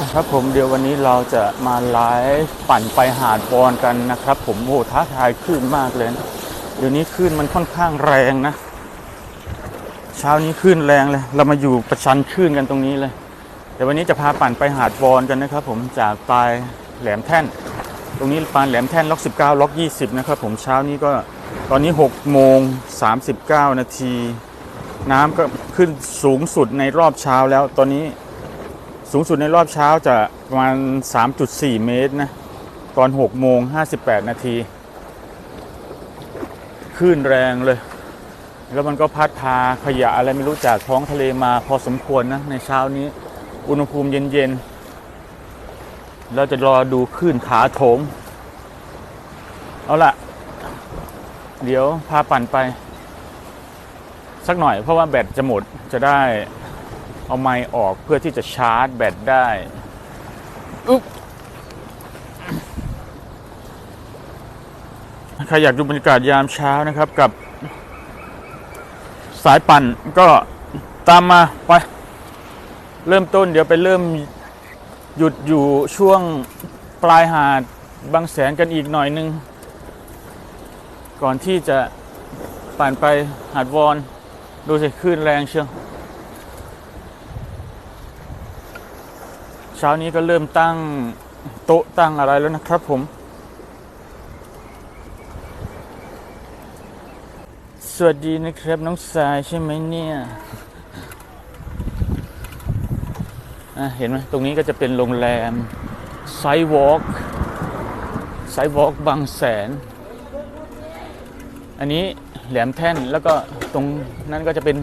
ครับผมเดี๋ยววันนี้เราจะมาไลฟ์ปั่นไปหาดบอลกันนะครับ ผมโอ้ท้าทายคลื่นมากเลยนะเดี๋ยวนี้คลื่นมันค่อนข้างแรงนะ เช้านี้คลื่นแรงเลย เรามาอยู่ประชันคลื่นกันตรงนี้เลยเดี๋ยววันนี้จะพาปั่นไปหาดบอลกันนะครับ ผมจากปลายแหลมแท่น ตรงนี้ปลายแหลมแท่นล็อก 19 ล็อก 20 นะครับ ผมเช้านี้ก็ตอนนี้6โมง39 นาที น้ำก็ขึ้นสูงสุดในรอบเช้าแล้วตอนนี้ สูงสุดในรอบเช้าจะประมาณ 3.4 เมตรนะตอน 6 โมง 58 นาทีคลื่นแรงเลย แล้วมันก็พัดพาขยะอะไรไม่รู้จากท้องทะเลมาพอสมควรนะ ในเช้านี้อุณหภูมิเย็นๆเราจะรอดูคลื่นขาโถม เอาละเดี๋ยวพาปั่นไป สักหน่อยเพราะว่าแบตจะหมดจะได้ เอาไม้ออกเพื่อที่จะชาร์จแบตได้อุ๊บใครอยากดูบรรยากาศยามเช้านะครับกับ สายปั่นก็ตามมาไป เริ่มต้นเดี๋ยวไปเริ่มหยุดอยู่ช่วงปลายหาดบางแสนกันอีกหน่อยนึง ก่อนที่จะปั่นไปหาดวอน ดูสิคลื่นแรงเชียว เช้านี้ก็เริ่มตั้งโต๊ะตั้งอะไรแล้วนะครับผม สวัสดีนะครับน้องสายใช่ไหมเนี่ยเห็นไหมตรงนี้ก็จะเป็นโรงแรมไซวอล์กไซวอล์กบางแสน อันนี้แหลมแท่นแล้วก็ตรงนั้นก็จะเป็น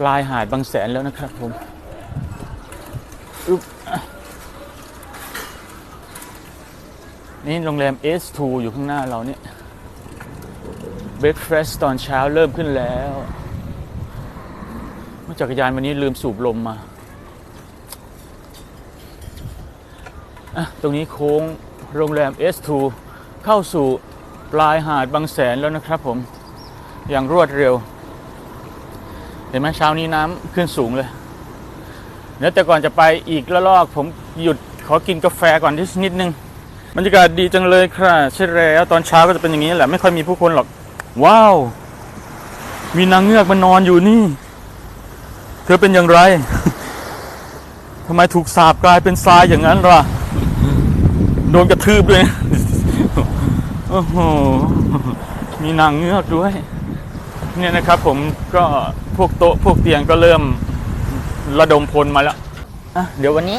ปลายหาดบางแสนแล้วนะครับผม อึ๊บ นี่โรงแรม S2 อยู่ข้างหน้าเราเนี่ยเบร k ฟ a s t ตอนเช้าเริ่มขึ้นแล้วเมื่อจักรยานวันนี้ลืมสูบลมมาอะตรงนี้โค้งโรงแรม S2 เข้าสู่ปลายหาดบางแสนแล้วนะครับผม อย่างรวดเร็ว เห็นไหมเช้านี้น้ำขึ้นสูงเลยเดี๋ยวแต่ก่อนจะไปอีกละลอก ผมหยุดขอกินกาแฟก่อนที่นิดนึง บรรยากาศดีจังเลยค่ะใช่แล้วตอนเช้าก็จะเป็นอย่างนี้แหละไม่ค่อยมีผู้คนหรอก ว้าว มีนางเงือกมานอนอยู่นี่ เธอเป็นอย่างไรทำไมถูกสาบกลายเป็นทรายอย่างนั้นล่ะ โดนกระทืบด้วยโอ้โหมีนางเงือกด้วย เนี่ยนะครับผมก็พวกโต๊ะพวกเตียงก็เริ่มระดมพลมาแล้ว อะ เดี๋ยววันนี้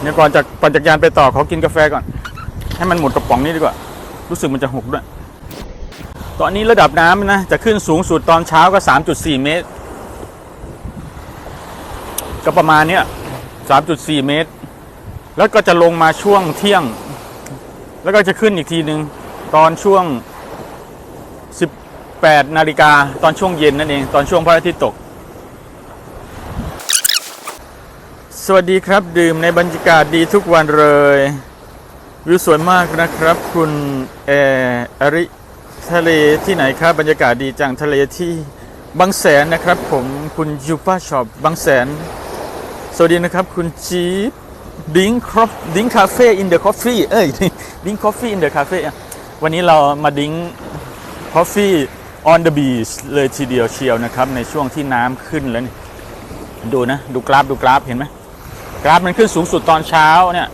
เดี๋ยวก่อนจากปั่นจักรยานไปต่อขอกินกาแฟก่อน ให้มันหมดกระป๋องนี้ดีกว่า รู้สึกมันจะหกด้วย ตอนนี้ระดับน้ำนะจะขึ้นสูงสุดตอนเช้าก็ 3.4 เมตร ก็ประมาณเนี้ย3.4 เมตร แล้วก็จะลงมาช่วงเที่ยง แล้วก็จะขึ้นอีกทีหนึ่งตอนช่วง 18 นาฬิกาตอนช่วงเย็นนั่นเอง ตอนช่วงพระอาทิตย์ตก ส วัสดีครับ ดื่มในบรรยากาศดีทุกวันเลย วิวสวยมากนะครับ คุณแอร์อริทะเลที่ไหนครับบรรยากาศดีจังทะเลที่บางแสนนะครับ ผมคุณยูป้าช็อปบางแสน สวัสดีนะครับ คุณจีบดิงครอฟดิงคาเฟ่อินเดอะคอฟฟี่เอ้ยดิงคอฟฟี่อินเดอะคาเฟ่วันนี้เรามาดิง Coffee on the beach เลยทีเดียวเชียวนะครับ ในช่วงที่น้ำขึ้นแล้วนี่ดูนะ ดูกราฟดูกราฟเห็นไหม กราฟมันขึ้นสูงสุดตอนเช้าเนี่ย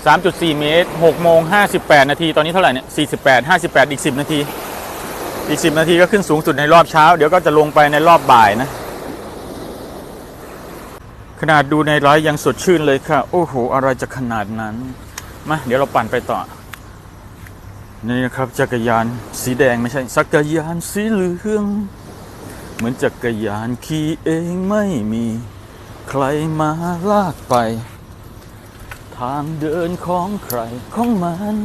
3.4เมตร6โมง58นาที ตอนนี้เท่าไหร่เนี่ย48 58อีก10นาที อีก10นาทีก็ขึ้นสูงสุดในรอบเช้า เดี๋ยวก็จะลงไปในรอบบ่ายนะ ขนาดดูในไลฟ์ยังสดชื่นเลยค่ะ โอ้โห อะไรจะขนาดนั้น มา เดี๋ยวเราปั่นไปต่อ นี่นะครับ จักรยานสีแดงไม่ใช่ จักรยานสีเหลือง เหมือนจักรยานขี่เองไม่มี ใครมาลากไป ทางเดินของใครของมัน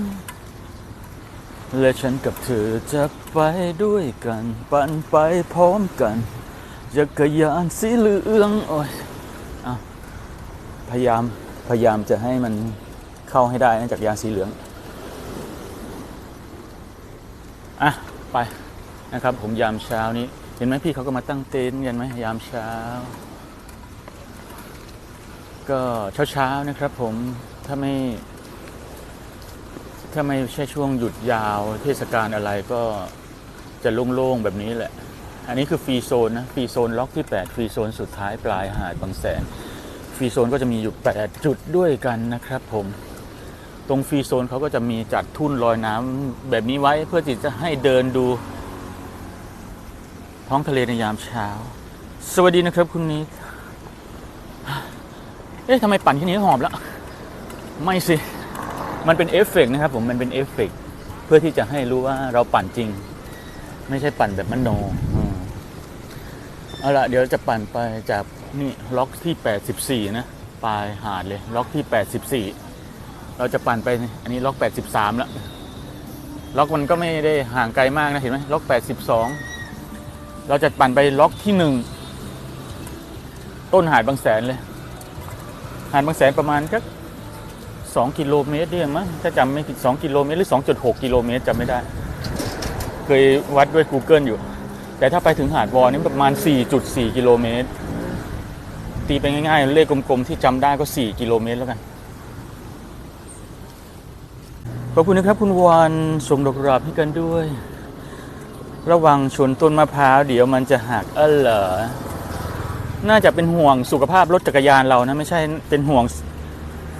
และฉันกับเธอจะไปด้วยกัน ปั่นไปพร้อมกันจักรยานสีเหลืองโอ้ยอพยายามพยายามจะให้มันเข้าให้ได้นะจักรยานสีเหลืองอะไปนะครับผมยามเช้านี้ เห็นไหมพี่เขาก็มาตั้งเต็นท์กันไหมยามเช้า ก็เช้าๆนะครับผมถ้าไม่ ถ้าไม่ใช่ช่วงหยุดยาวเทศกาลอะไรก็จะโล่งๆแบบนี้แหละ อันนี้คือฟรีโซนนะฟรีโซนล็อกที่ 8 ฟรีโซนสุดท้ายปลายหาดบางแสน ฟรีโซนก็จะมีอยู่ 8 จุดด้วยกันนะครับผมตรงฟรีโซนเขาก็จะมีจัดทุ่นลอยน้ำแบบนี้ไว้เพื่อที่จะให้เดินดู ท้องทะเลในยามเช้า สวัสดีนะครับคุณนิด อ๊ะทำไมปั่นแค่นี้หอมแล้ว ไม่สิ มันเป็นเอฟเฟกต์นะครับผมมันเป็นเอฟเฟกต์เพื่อที่จะให้รู้ว่าเราปั่นจริง ไม่ใช่ปั่นแบบมโนอืมเอาละเดี๋ยวจะปั่นไปจากนี่ล็อกที่ 84 นะปลายหาดเลย ล็อกที่ 84 เราจะปั่นไปอันนี้ล็อก 83 แล้ว ล็อกมันก็ไม่ได้ห่างไกลมากนะ เห็นไหมล็อก 82 เราจะปั่นไปล็อกที่ 1 ต้นหาดบางแสนเลย หาดบางแสนประมาณสัก2กิโลเมตรเนี่ยมั้งถ้าจำไม่ผิด2กิโลเมตรหรือ2.6กิโลเมตรจำไม่ได้ เคยวัดด้วย Google อยู่ แต่ถ้าไปถึงหาดวอนี่ประมาณ 4.4 กิโลเมตร ตีไปง่ายๆ เลขกลมๆ ที่จำได้ก็ 4 กิโลเมตรแล้วกัน ขอบคุณนะครับ คุณวานส่งดอกกุหลาบให้กันด้วย ระวังชนต้นมะพร้าวเดี๋ยวมันจะหักเออเหรอ น่าจะเป็นห่วงสุขภาพรถจักรยานเรานะ ไม่ใช่เป็นห่วง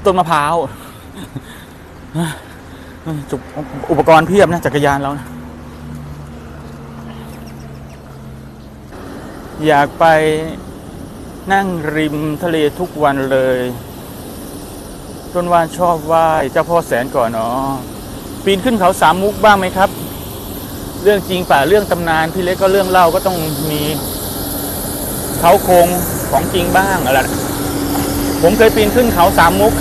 ต้นมะพร้าวอุปกรณ์เพียบนะจักรยานเรานะอยากไปนั่งริมทะเลทุกวันเลย ต้นว่านชอบไหว้เจ้าพ่อแสนก่อนเนาะปีนขึ้นเขาสามมุกบ้างไหมครับ เรื่องจริงป่ะเรื่องตำนานพี่เล็กก็เรื่องเล่าก็ต้องมี เขาโครงของจริงบ้างอะไรผมเคยปีนขึ้นเขาสามมุก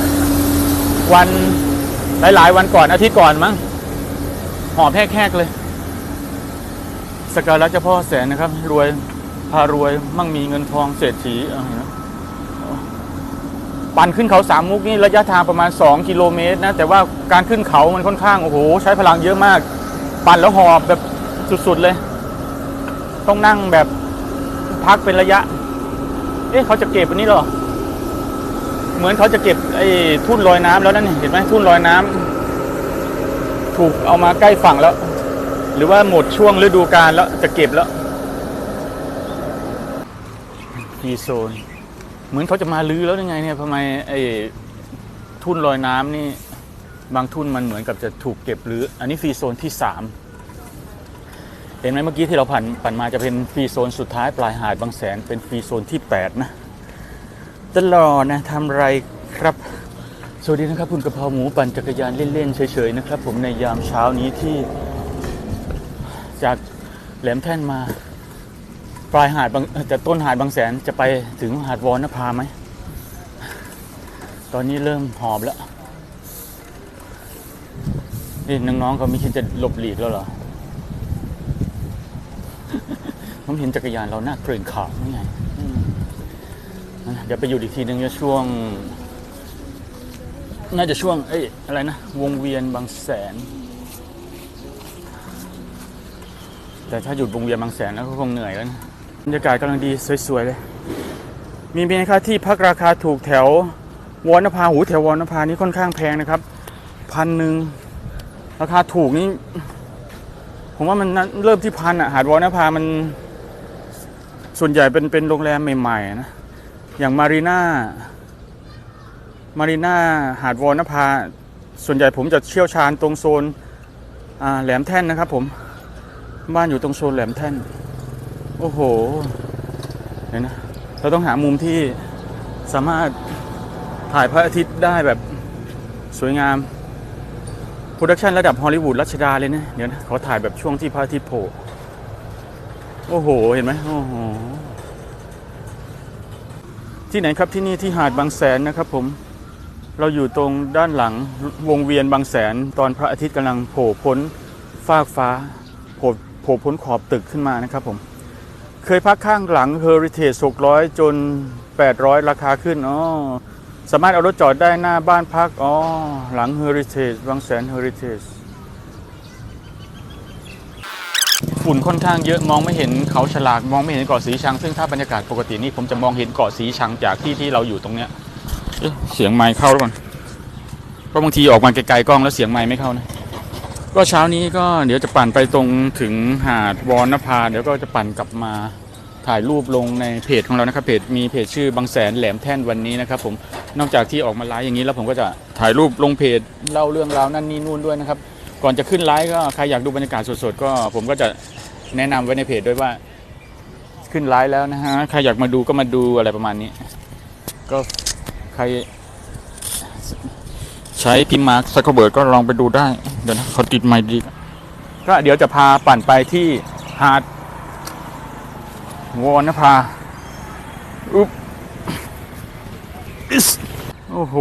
วันหลาย ๆ วันก่อนอาทิตย์ก่อนมั้งหอบแหกๆเลยสกการะเจ้าพ่อแสนนะครับ รวยพารวยมั่งมีเงินทองเศรษฐีอาเห็นไหมปั่นขึ้นเขาสามมุกนี่ระยะทางประมาณ 2 กิโลเมตรนะ แต่ว่าการขึ้นเขามันค่อนข้าง โอ้โห ใช้พลังเยอะมาก ปั่นแล้วหอบแบบสุด ๆ เลย ต้องนั่งแบบ พักเป็นระยะ เอ๊ะเขาจะเก็บอันนี้หรอ เหมือนเขาจะเก็บไอ้ทุ่นลอยน้ำแล้วนั่นเห็นไหมทุ่นลอยน้ำถูกเอามาใกล้ฝั่งแล้ว หรือว่าหมดช่วงฤดูกาลแล้วจะเก็บแล้วพีโซน เหมือนเขาจะมาลื้อแล้วยังไงเนี่ยทำไมไอ้ทุ่นลอยน้ำนี่ บางทุ่นมันเหมือนกับจะถูกเก็บหรือ อันนี้ฟรีโซนที่สาม เห็นไหมเมื่อกี้ที่เราผ่านผ่านมาจะเป็นฟรีโซนสุดท้ายปลายหาดบางแสนเป็นฟรีโซนที่แปดนะตลอดนะทำไรครับ สวัสดีนะครับ คุณกระเพราหมูปั่นจักรยานเล่นๆเฉยๆนะครับ ผมในยามเช้านี้ที่ จากแหลมแท่นมา ปลายหาดบางเอ่อแต่ต้นหาดบางแสนจะไปถึงหาดวอนนภาไหม ตอนนี้เริ่มหอบแล้วนี่น้องๆเขาไม่คิดจะหลบหลีกแล้วเหรอ ผมเห็นจักรยานเราหน้าเกรงขามนี่ไงอืมเดี๋ยวไปอยู่อีกทีนึงจะช่วง น่าจะช่วง เอ้ยอะไรนะ วงเวียนบางแสน แต่ถ้าหยุดวงเวียนบางแสนแล้วก็คงเหนื่อยแล้วนะบรรยากาศกำลังดีสวยๆเลย มีเพียงค่าที่พักราคาถูกแถววอนภาหูแถววอนภานี่ค่อนข้างแพงนะครับ พันหนึ่งราคาถูกนี่ ผมว่ามันเริ่มที่พันอะหาดวอนภามัน ส่วนใหญ่เป็นเป็นโรงแรมใหม่ๆนะอย่างมารีนามารีนาหาดวอนภาส่วนใหญ่ผมจะเชี่ยวชาญตรงโซนแหลมแท่นนะครับ ผมบ้านอยู่ตรงโซนแหลมแท่น โอ้โหเห็นนะเราต้องหามุมที่สามารถถ่ายพระอาทิตย์ได้แบบสวยงาม รดักชันระดับฮอลลีวูดรัชดาเลยนะ เดี๋ยวนะขอถ่ายแบบช่วงที่พระอาทิตย์โผล่โอ้โห เห็นไหมโอ้โห ที่ไหนครับที่นี่ที่หาดบางแสนนะครับผม เราอยู่ตรงด้านหลังวงเวียนบางแสน ตอนพระอาทิตย์กำลังโผล่พ้นฟากฟ้าโผล่โผล่พ้นขอบตึกขึ้นมานะครับผม เคยพักข้างหลัง Heritage 600 จน 800 ราคาขึ้นอ๋อ สามารถเอารถจอดได้หน้าบ้านพัก อ๋อ หลัง Heritage บางแสน Heritage ฝุ่นค่อนข้างเยอะมองไม่เห็นเขาฉลากมองไม่เห็นเกาะสีชัง ซึ่งถ้าบรรยากาศปกตินี่ผมจะมองเห็นเกาะสีชังจากที่ที่เราอยู่ตรงเนี้ยเสียงไมค์เข้าหรือเปล่าเพราะบางทีออกมาไกลๆกล้องแล้วเสียงไมค์ไม่เข้านะก็เช้านี้ก็เดี๋ยวจะปั่นไปตรงถึงหาดวอนนภาเดี๋ยวก็จะปั่นกลับมาถ่ายรูปลงในเพจของเรานะครับเพจมีเพจชื่อบางแสนแหลมแท่นวันนี้นะครับผม นอกจากที่ออกมาไลฟ์อย่างนี้แล้วผมก็จะถ่ายรูปลงเพจเล่าเรื่องราวนั่นนี่นู่นด้วยนะครับ ก่อนจะขึ้นไลฟ์ก็ใครอยากดูบรรยากาศสดๆก็ผมก็จะแนะนำไว้ในเพจด้วยว่า ขึ้นไลฟ์แล้วนะฮะใครอยากมาดูก็มาดูอะไรประมาณนี้ ก็ใคร ใช้พิมพ์มาร์คซักเบิร์ดก็ลองไปดูได้เดี๋ยวนะเขาติดไมค์ดีก็เดี๋ยวจะพาปั่นไปที่หาดวอนนภาอุ๊บ อ้โห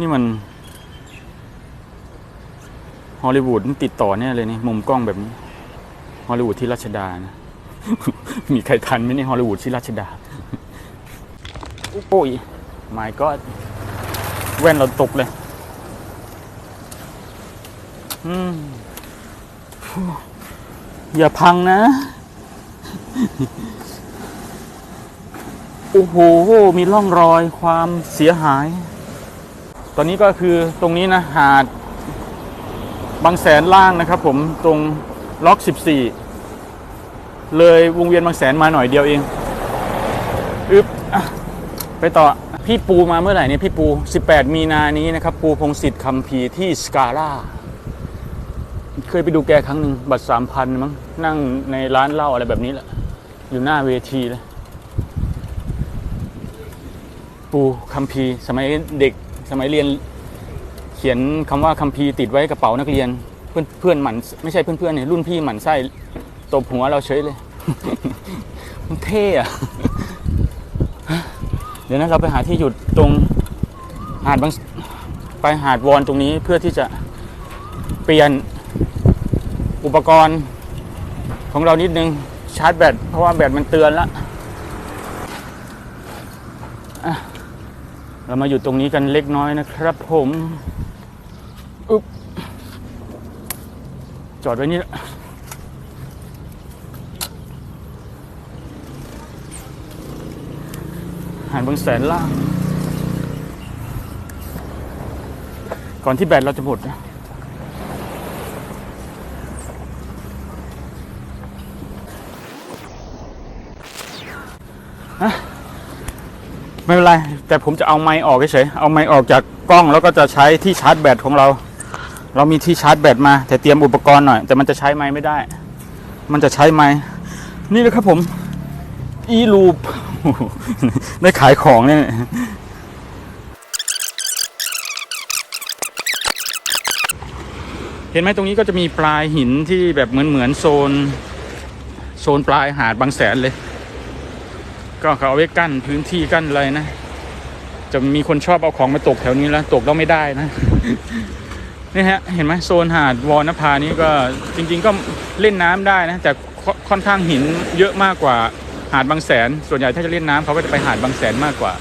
นี่มันฮอลลีวูดติดต่อเนี่ยเลยนี่มุมกล้องแบบนี้ฮอลลีวูดที่รัชดานะ มีใครทันไหมเนี่ยฮอลลีวูดที่รัชดา โอ้ย my god แว่นเราตกเลย อืมอย่าพังนะ โอ้โห มีร่องรอยความเสียหาย ตอนนี้ก็คือตรงนี้นะหาดบางแสนล่างนะครับ ผมตรงล็อก 14 เลยวงเวียนบางแสนมาหน่อยเดียวเองอึบไปต่อพี่ปูมาเมื่อไหร่เนี่ยพี่ปู 18 มีนานี้นะครับ ปูพงศิษฐ์คำพีที่สกาล่าเคยไปดูแกครั้งหนึ่งบัตรสามพันมั้งนั่งในร้านเหล้าอะไรแบบนี้แหละอยู่หน้าเวทีเลยปูคัมภีสมัยเด็ก สมัยเรียนเขียนคำว่าคัมภีร์ติดไว้กระเป๋านักเรียน เพื่อนเพื่อนหมันไม่ใช่เพื่อนเพื่อนเนี่ยรุ่นพี่หมันไส้ตบหัวเราเฉยเลย มันเท่อะเดี๋ยวนะเราไปหาที่หยุดตรงหาดบางไปหาดวอนตรงนี้เพื่อที่จะเปลี่ยนอุปกรณ์ของเรานิดนึงชาร์จแบตเพราะว่าแบตมันเตือนแล้วอะ เรามาอยู่ตรงนี้กันเล็กน้อยนะครับผมอุ๊บจอดไว้นี่หาดบางแสนล่าง ก่อนที่แบตเราจะหมดนะ ไม่เป็นไร แต่ผมจะเอาไม้ออกเฉยๆเอาไม้ออกจากกล้องแล้วก็จะใช้ที่ชาร์จแบตของเรา เรามีที่ชาร์จแบตมา แต่เตรียมอุปกรณ์หน่อย แต่มันจะใช้ไม้ไม่ได้ มันจะใช้ไม้นี่เลยครับผมอีลูปได้ขายของเนี่ยเห็นไหมตรงนี้ก็จะมีปลายหินที่แบบเหมือนเหมือนโซน โซนปลายหาดบางแสนเลย ก็เขาเอาไว้กั้นพื้นที่กั้นอะไรนะ จะมีคนชอบเอาของมาตกแถวนี้แล้วตกแล้วไม่ได้นะนี่ฮะเห็นไหมโซนหาดวอนภานี้ก็จริง ๆ ก็เล่นน้ำได้นะ แต่ค่อนข้างหินเยอะมากกว่าหาดบางแสน ส่วนใหญ่ถ้าจะเล่นน้ำเขาก็จะไปหาดบางแสนมากกว่า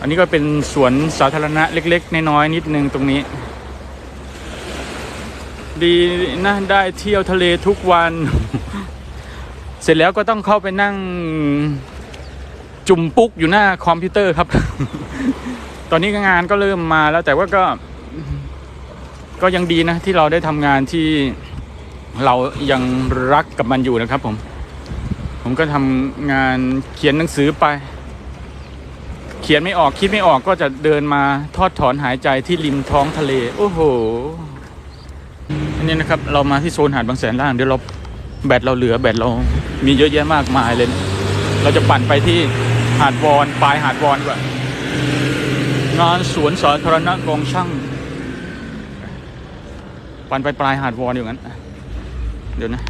อันนี้ก็เป็นสวนสาธารณะเล็ก ๆ น้อยๆนิดนึงตรงนี้ ดีนะได้เที่ยวทะเลทุกวัน เสร็จแล้วก็ต้องเข้าไปนั่งจุ่มปุ๊กอยู่หน้าคอมพิวเตอร์ครับ ตอนนี้งานก็เริ่มมาแล้วแต่ว่าก็ก็ยังดีนะ ที่เราได้ทำงานที่เรายังรักกับมันอยู่นะครับ ผม ผมก็ทำงานเขียนหนังสือไป เขียนไม่ออกคิดไม่ออกก็จะเดินมาทอดถอนหายใจที่ริมท้องทะเล โอ้โห อันนี้นะครับ เรามาที่โซนหาดบางแสนล่างเดี๋ยวเรา แบตเราเหลือแบตเรามีเยอะแยะมากมายเลย เราจะปั่นไปที่หาดวอนปลายหาดวอนก่อนงานสวนสาธารณะกองช่าง ปั่นไปปลายหาดวอนอยู่งั้น เดี๋ยวนะ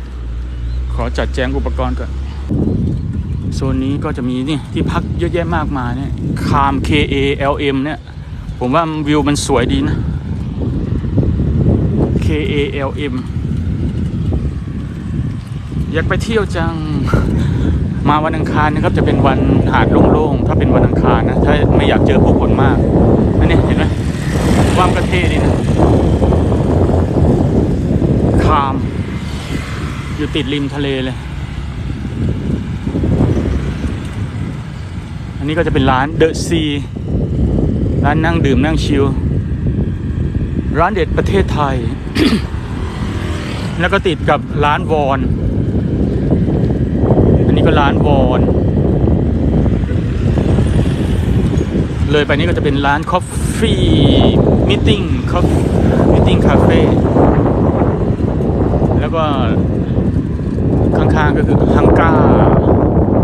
ขอจัดแจงอุปกรณ์ก่อนโซนนี้ก็จะมีนี่ที่พักเยอะแยะมากมายเนี่ยคาม K A L M เนี่ย ผมว่าวิวมันสวยดีนะ K A L M อยากไปเที่ยวจัง มาวันอังคารนะครับ จะเป็นวันหาดโล่งๆ ถ้าเป็นวันอังคารนะ ถ้าไม่อยากเจอผู้คนมากอันนี้เห็นไหมว่ามกระเทดีนะคาม อยู่ติดริมทะเลเลย อันนี้ก็จะเป็นร้านเดอะซีร้านนั่งดื่มนั่งชิล ร้านเด็ดประเทศไทย แล้วก็ติดกับร้านวอน็ร้านวอน เลยไปนี้ก็จะเป็นร้านคอฟฟี่มิทติ้งคอฟมิทติ้งคาเฟ่แล้วก็ข้างๆก็คือฮังกา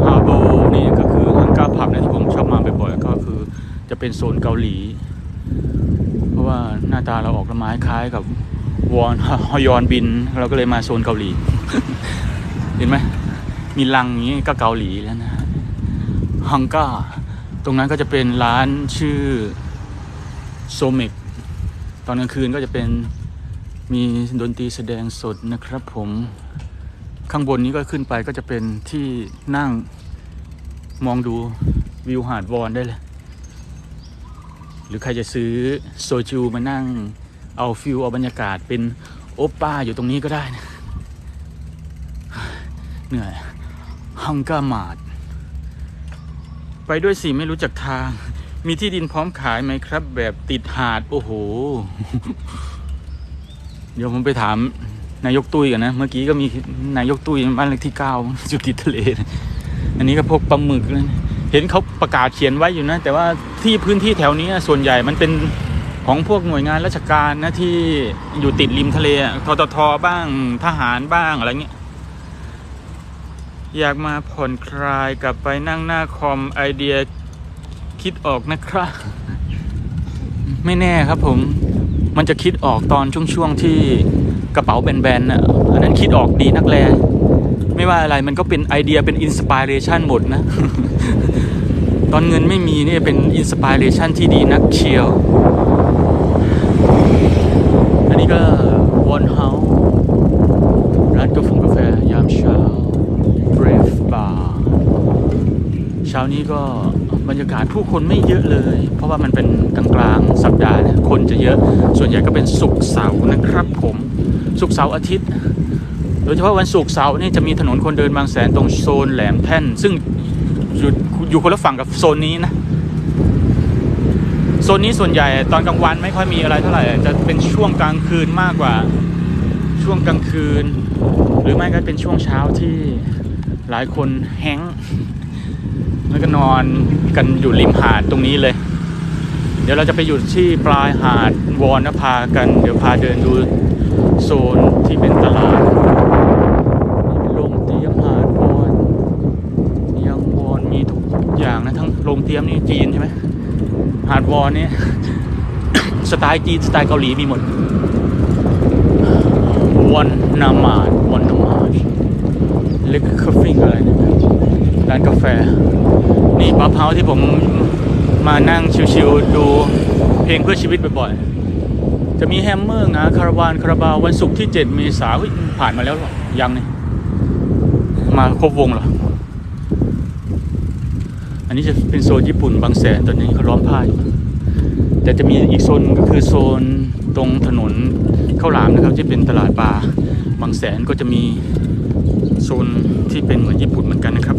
ฮาโบนี่ก็คือฮังกาผับนะที่ผมชอบมาบ่อยๆก็คือจะเป็นโซนเกาหลี เพราะว่าหน้าตาเราออกละไม้คล้ายกับวอนฮยอนบิน เราก็เลยมาโซนเกาหลี เห็นไหม มีลังนี้ก็เกาหลีแล้วนะฮังก้าตรงนั้นก็จะเป็นร้านชื่อโซเมกตอนกลางคืนก็จะเป็นมีดนตรีแสดงสดนะครับผมข้างบนนี้ก็ขึ้นไปก็จะเป็นที่นั่งมองดูวิวหาดวอนได้เลย หรือใครจะซื้อโซจูมานั่งเอาฟิลเอาบรรยากาศเป็นโอปป้าอยู่ตรงนี้ก็ได้นะเหนื่อย ฮังกามาดไปด้วยสิไม่รู้จักทาง มีที่ดินพร้อมขายไหมครับ แบบติดหาด โอ้โห เดี๋ยวผมไปถามนายกตุ้ยกันนะ เมื่อกี้ก็มีนายกตุ้ยบ้านเลขที่เก้าจุดติดทะเลนะอันนี้ก็พวกปลาหมึกเลยเห็นเขาประกาศเขียนไว้อยู่นะ แต่ว่าที่พื้นที่แถวนี้ส่วนใหญ่มันเป็นของพวกหน่วยงานราชการนะที่อยู่ติดริมทะเลอะทททบ้างทหารบ้างอะไรเงี้ย อยากมาผ่อนคลายกลับไปนั่งหน้าคอมไอเดียคิดออกนะครับ ไม่แน่ครับผม มันจะคิดออกตอนช่วงๆที่กระเป๋าแบนๆน่ะอันนั้นคิดออกดีนักแล ไม่ว่าอะไรมันก็เป็นไอเดียเป็นอินสปิเรชันหมดนะ ตอนเงินไม่มีเนี่ยเป็นอินสปิเรชันที่ดีนักเชียว อันนี้ก็วอนเฮาส์ร้านกาแฟกาแฟยามเช้า Brave Bar เช้านี้ก็บรรยากาศผู้คนไม่เยอะเลย เพราะว่ามันเป็นกลางๆสัปดาห์คนจะเยอะส่วนใหญ่ก็เป็นศุกร์เสาร์นะครับผมศุกร์เสาร์อาทิตย์ โดยเฉพาะวันศุกร์เสาร์นี่จะมีถนนคนเดินบางแสนตรงโซนแหลมแท่น ซึ่งอยู่อยู่คนละฝั่งกับโซนนี้นะโซนนี้ส่วนใหญ่ตอนกลางวันไม่ค่อยมีอะไรเท่าไหร่จะเป็นช่วงกลางคืนมากกว่าช่วงกลางคืน หรือไม่ก็เป็นช่วงเช้าที่หลายคนแห้ง แล้วก็นอนกันอยู่ริมหาดตรงนี้เลย เดี๋ยวเราจะไปอยู่ที่ปลายหาดวอนนภากัน เดี๋ยวพาเดินดูโซนที่เป็นตลาดนี่เป็นโรงเตียมหาดวอนยังวอนมีทุกอย่างนะทั้งโรงเตียมนี่จีนใช่ไหมหาดวอนนี่สไตล์จีนสไตล์เกาหลีมีหมดวันนามาดวันนามาดเล็กคาเฟ่อะไรเนี่ยร้านกาแฟ นี่ป๊อปเฮาส์ที่ผมมานั่งชิวๆดูเพลงเพื่อชีวิตบ่อยๆ จะมีแฮมเมอร์นะคาราวานคาราบาววันศุกร์ที่ 7 เมษายนผ่านมาแล้วหรอ ยังนี่ มาครบวงหรอ อันนี้จะเป็นโซนญี่ปุ่นบางแสนตอนนี้เขาล้อมผ้าอยู่แต่จะมีอีกโซนก็คือโซนตรงถนนข้าวหลามนะครับที่เป็นตลาดปลาบางแสนก็จะมีโซนที่เป็นเหมือนญี่ปุ่นเหมือนกันนะครับ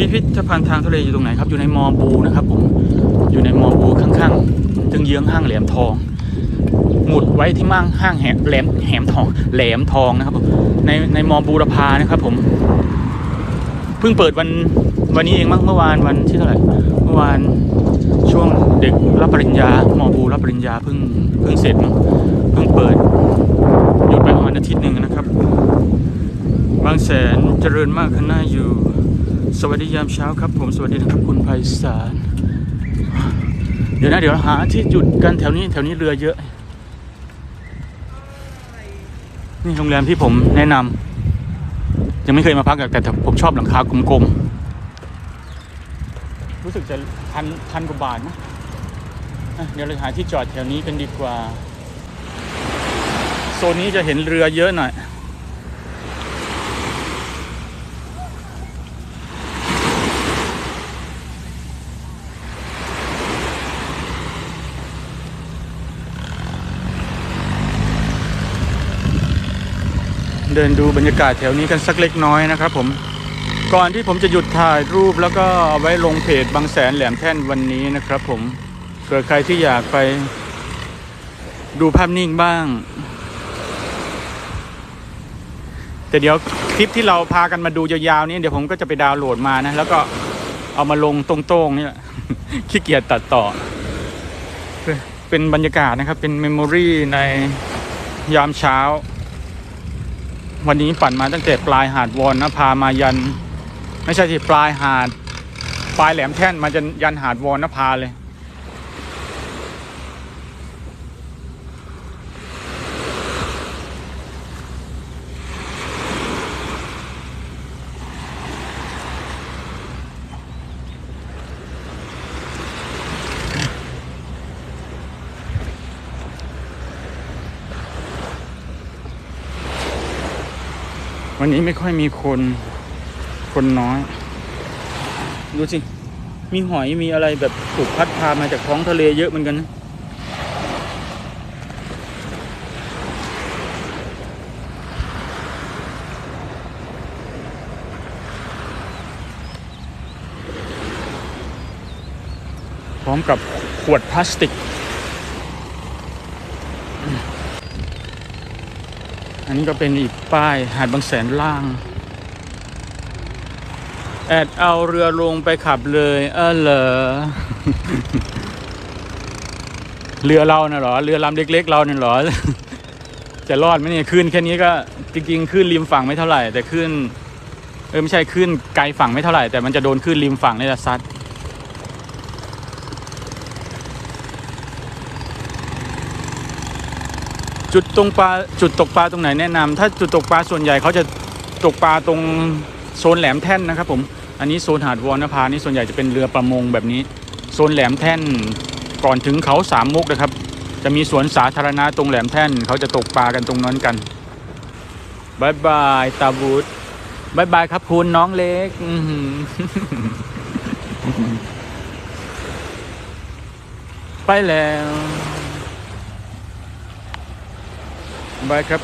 พิพิธภัณฑ์ทางทะเลอยู่ตรงไหนครับ อยู่ในมอบูนะครับผม อยู่ในมอบูข้างๆจึงเยื้องห้างแหลมทอง หมุดไว้ที่มั่งห้างแหลมแหลมทอง แหลมทองนะครับผม ในในมอบูรพานะครับผม เพิ่งเปิดวันวันนี้เองมั้งเมื่อวานวันที่เท่าไหร่ เมื่อวานช่วงเด็กรับปริญญามอบูรับปริญญาเพิ่งเพิ่งเสร็จมั้ง เพิ่งเปิดหยุดไปประมาณอาทิตย์หนึ่งนะครับ บางแสนเจริญมากข้างหน้าอยู่ สวัสดียามเช้าครับ ผมสวัสดีนะครับคุณไพศาลเดี๋ยวนะเดี๋ยวหาที่หยุดกันแถวนี้แถวนี้เรือเยอะ นี่โรงแรมที่ผมแนะนำยังไม่เคยมาพักแต่ผมชอบหลังคากลมๆ รู้สึกจะพันพันกว่าบาทนะเดี๋ยวเราหาที่จอดแถวนี้กันดีกว่า โซนนี้จะเห็นเรือเยอะหน่อย ดดินดูบรรยากาศแถวนี้กันสักเล็กน้อยนะครับผมก่อนที่ผมจะหยุดถ่ายรูปแล้วก็เอาไว้ลงเพจบางแสนแหลมแท่นวันนี้นะครับผมเผื่อใครที่อยากไป ดูภาพนิ่งบ้าง แต่เดี๋ยวคลิปที่เราพากันมาดูยาวๆนี้เดี๋ยวผมก็จะไปดาวน์โหลดมานะ แล้วก็เอามาลงตรงๆนี่แหละขี้เกียจตัดต่อ เป็นบรรยากาศนะครับ เป็นเมมโมรีในยามเช้า วันนี้ปั่นมาตั้งแต่ปลายหาดวอนนะพามายัน ไม่ใช่ที่ปลายหาด ปลายแหลมแท่นมาจนยันหาดวอนนภาเลย วันนี้ไม่ค่อยมีคนคนน้อย ดูสิ มีหอยมีอะไรแบบถูกพัดพามาจากท้องทะเลเยอะเหมือนกันนะพร้อมกับขวดพลาสติก อันนี้ก็เป็นอีกป้ายหาดบางแสนล่าง แอดเอาเรือลงไปขับเลย เออเหรอเรือเราเน่ะหรอ เรือลำเล็ก ๆ เราเนี่ยหรอ จะรอดไหมเนี่ยขึ้นแค่นี้ก็จริงๆขึ้นริมฝั่งไม่เท่าไหร่ แต่ขึ้น เออไม่ใช่ขึ้นไกลฝั่งไม่เท่าไหร่แต่มันจะโดนขึ้นริมฝั่งนี่แหละซัด จุดตรงปลาจุดตกปลาตรงไหนแนะนำถ้าจุดตกปลาส่วนใหญ่เขาจะตกปลาตรงโซนแหลมแท่นนะครับผมอันนี้โซนหาดวอนภานี่ส่วนใหญ่จะเป็นเรือประมงแบบนี้ โซนแหลมแท่นก่อนถึงเขาสามมุกนะครับ จะมีสวนสาธารณะตรงแหลมแท่นเขาจะตกปลากันตรงนั้นกันบายบายตาบูดบายบายครับคุณน้องเล็กไปแล้ว บายครับ